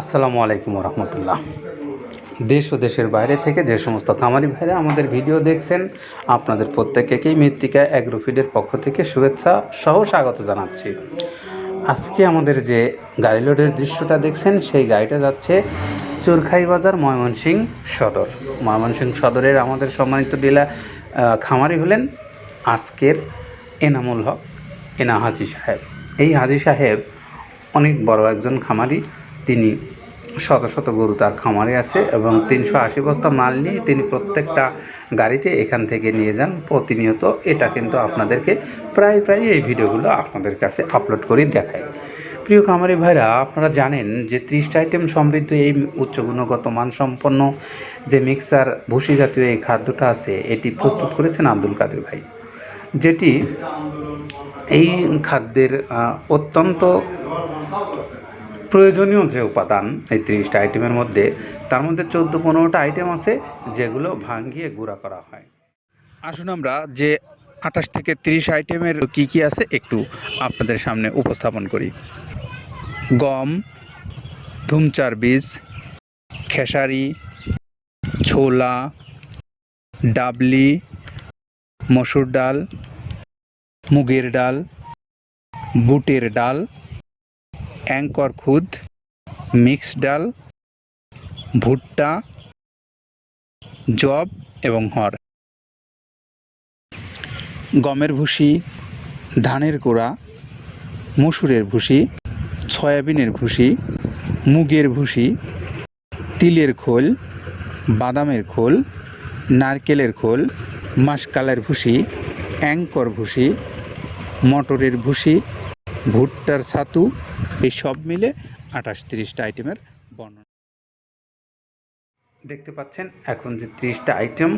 আসসালামু আলাইকুম রহমতুল্লাহ দেশ ও দেশের বাইরে থেকে যে সমস্ত খামারি ভাইরা আমাদের ভিডিও দেখছেন, আপনাদের প্রত্যেকেই মৃত্তিকা অ্যাগ্রোফিডের পক্ষ থেকে শুভেচ্ছা সহ স্বাগত জানাচ্ছি। আজকে আমাদের যে গাড়ি লোডের দৃশ্যটা দেখছেন, সেই গাড়িটা যাচ্ছে চোরখাই বাজার ময়মনসিংহ সদর। ময়মনসিংহ সদরের আমাদের সম্মানিত ডিলার খামারি হলেন আজকের এনামুল হক, এনা হাজি সাহেব। এই হাজি সাহেব অনেক বড় একজন খামারি তিনি শত শত গরু তার খামারে আছে এবং তিনশো আশি বস্তা মাল নিয়ে তিনি প্রত্যেকটা গাড়িতে এখান থেকে নিয়ে যান। প্রতিনিয়ত এটা কিন্তু আপনাদেরকে প্রায় প্রায় এই ভিডিওগুলো আপনাদের কাছে আপলোড করে দেখায়। প্রিয় খামারি ভাইরা, আপনারা জানেন যে ত্রিশটা আইটেম সমৃদ্ধ এই উচ্চ গুণগত মানসম্পন্ন যে মিক্সার ভুসি জাতীয় এই খাদ্যটা আছে, এটি প্রস্তুত করেছেন আব্দুল কাদের ভাই। যেটি এই খাদ্যের অত্যন্ত প্রয়োজনীয় যে উপাদান এই তিরিশটা আইটেমের মধ্যে, তার মধ্যে চোদ্দ পনেরোটা আইটেম আছে যেগুলো ভাঙিয়ে গুঁড়া করা হয়। আসুন আমরা যে আঠাশ থেকে তিরিশ আইটেমের কি কি আছে একটু আপনাদের সামনে উপস্থাপন করি। গম, ধুমচার বীজ, খেসারি, ছোলা, ডাবলি, মসুর ডাল, মুগের ডাল, বুটের ডাল অ্যাঙ্কর খুদ, মিক্স ডাল, ভুট্টা, জব এবং হর। গমের ভুসি, ধানের গোড়া, মসুরের ভুসি, সয়াবিনের ভুসি, মুগের ভুসি, তিলের খোল, বাদামের খোল, নারকেলের খোল, মাসকালের ভুসি, অ্যাঙ্কর ভুসি, মটরের ভুসি ভুট্টার ছাতু, এই সব মিলে আঠাশ তিরিশটা আইটেমের বর্ণনা। দেখতে পাচ্ছেন, এখন যে তিরিশটা আইটেম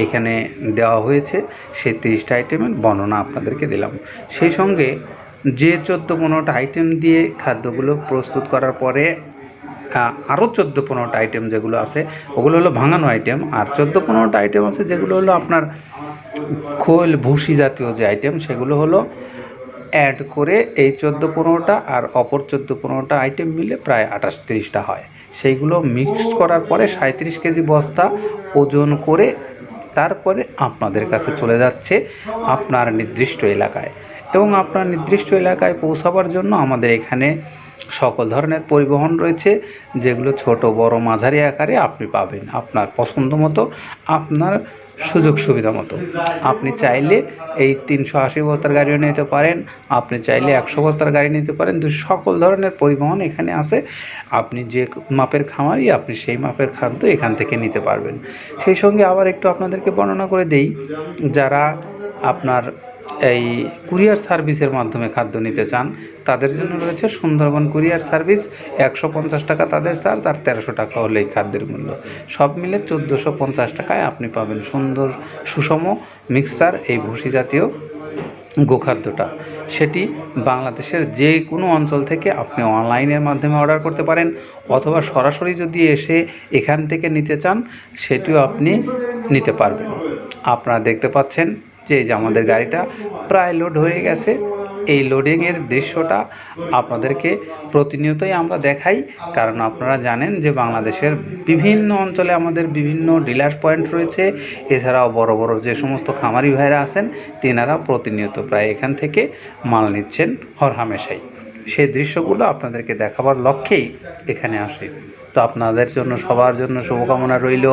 এইখানে দেওয়া হয়েছে, সেই তিরিশটা আইটেমের বর্ণনা আপনাদেরকে দিলাম। সেই সঙ্গে যে চোদ্দ পনেরোটা আইটেম দিয়ে খাদ্যগুলো প্রস্তুত করার পরে আরও চোদ্দ পনেরোটা আইটেম যেগুলো আছে, ওগুলো হলো ভাঙানো আইটেম। আর চোদ্দ পনেরোটা আইটেম আছে যেগুলো হলো আপনার খোল, ভুসি জাতীয় যে আইটেম, সেগুলো হলো অ্যাড করে এই চোদ্দ পনেরোটা আর অপর চোদ্দ পনেরোটা আইটেম মিলে প্রায় আঠাশ তিরিশটা হয়। সেইগুলো মিক্সড করার পরে সাঁত্রিশ কেজি বস্তা ওজন করে তারপরে আপনাদের কাছে চলে যাচ্ছে আপনার নির্দিষ্ট এলাকায়। এবং আপনার নির্দিষ্ট এলাকায় পৌঁছাবার জন্য আমাদের এখানে সকল ধরনের পরিবহন রয়েছে, যেগুলো ছোট, বড়, মাঝারি আকারে আপনি পাবেন আপনার পছন্দ মতো, আপনার সুযোগ সুবিধা মতো। আপনি চাইলে এই তিনশো আশি বস্তার গাড়িও নিতে পারেন, আপনি চাইলে একশো বস্তার গাড়ি নিতে পারেন তো সকল ধরনের পরিবহন এখানে আছে। আপনি যে মাপের খামারি, আপনি সেই মাপের খাদ্য এখান থেকে নিতে পারবেন। সেই সঙ্গে আবার একটু আপনাদেরকে বর্ণনা করে দেই, যারা আপনার এই কুরিয়ার সার্ভিসের মাধ্যমে খাদ্য নিতে চান, তাদের জন্য রয়েছে সুন্দরবন কুরিয়ার সার্ভিস। একশো পঞ্চাশ টাকা তাদের চার্জ আর তেরোশো টাকা হলো এই খাদ্যের মূল্য। সব মিলে চোদ্দোশো পঞ্চাশ টাকায় আপনি পাবেন সুন্দর, সুষম মিক্সার, এই ভুসি জাতীয় গোখাদ্যটা। সেটি বাংলাদেশের যে কোনো অঞ্চল থেকে আপনি অনলাইনের মাধ্যমে অর্ডার করতে পারেন, অথবা সরাসরি যদি এসে এখান থেকে নিতে চান, সেটিও আপনি নিতে পারবেন। আপনারা দেখতে পাচ্ছেন যে যে আমাদের গাড়িটা প্রায় লোড হয়ে গেছে, এই লোডিংয়ের দৃশ্যটা আপনাদেরকে প্রতিনিয়তই আমরা দেখাই। কারণ আপনারা জানেন যে বাংলাদেশের বিভিন্ন অঞ্চলে আমাদের বিভিন্ন ডিলার পয়েন্ট রয়েছে। এছাড়াও বড় বড় যে সমস্ত খামারি ভাইরা আছেন, তেনারা প্রতিনিয়ত প্রায় এখান থেকে মাল নিচ্ছেন হরহামেশাই। সেই দৃশ্যগুলো আপনাদেরকে দেখাবার লক্ষ্যেই এখানে আসে। তো আপনাদের জন্য, সবার জন্য শুভকামনা রইল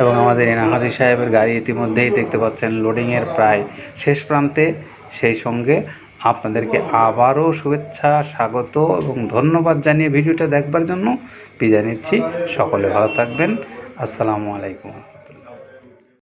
এবং আমাদের এনা হাজি সাহেবের গাড়ি ইতিমধ্যেই দেখতে পাচ্ছেন লোডিংয়ের প্রায় শেষ প্রান্তে। সেই সঙ্গে আপনাদেরকে আবারও শুভেচ্ছা, স্বাগত এবং ধন্যবাদ জানিয়ে ভিডিওটা দেখবার জন্য বিদায় নিচ্ছি। সকলে ভালো থাকবেন। আসসালামু আলাইকুম।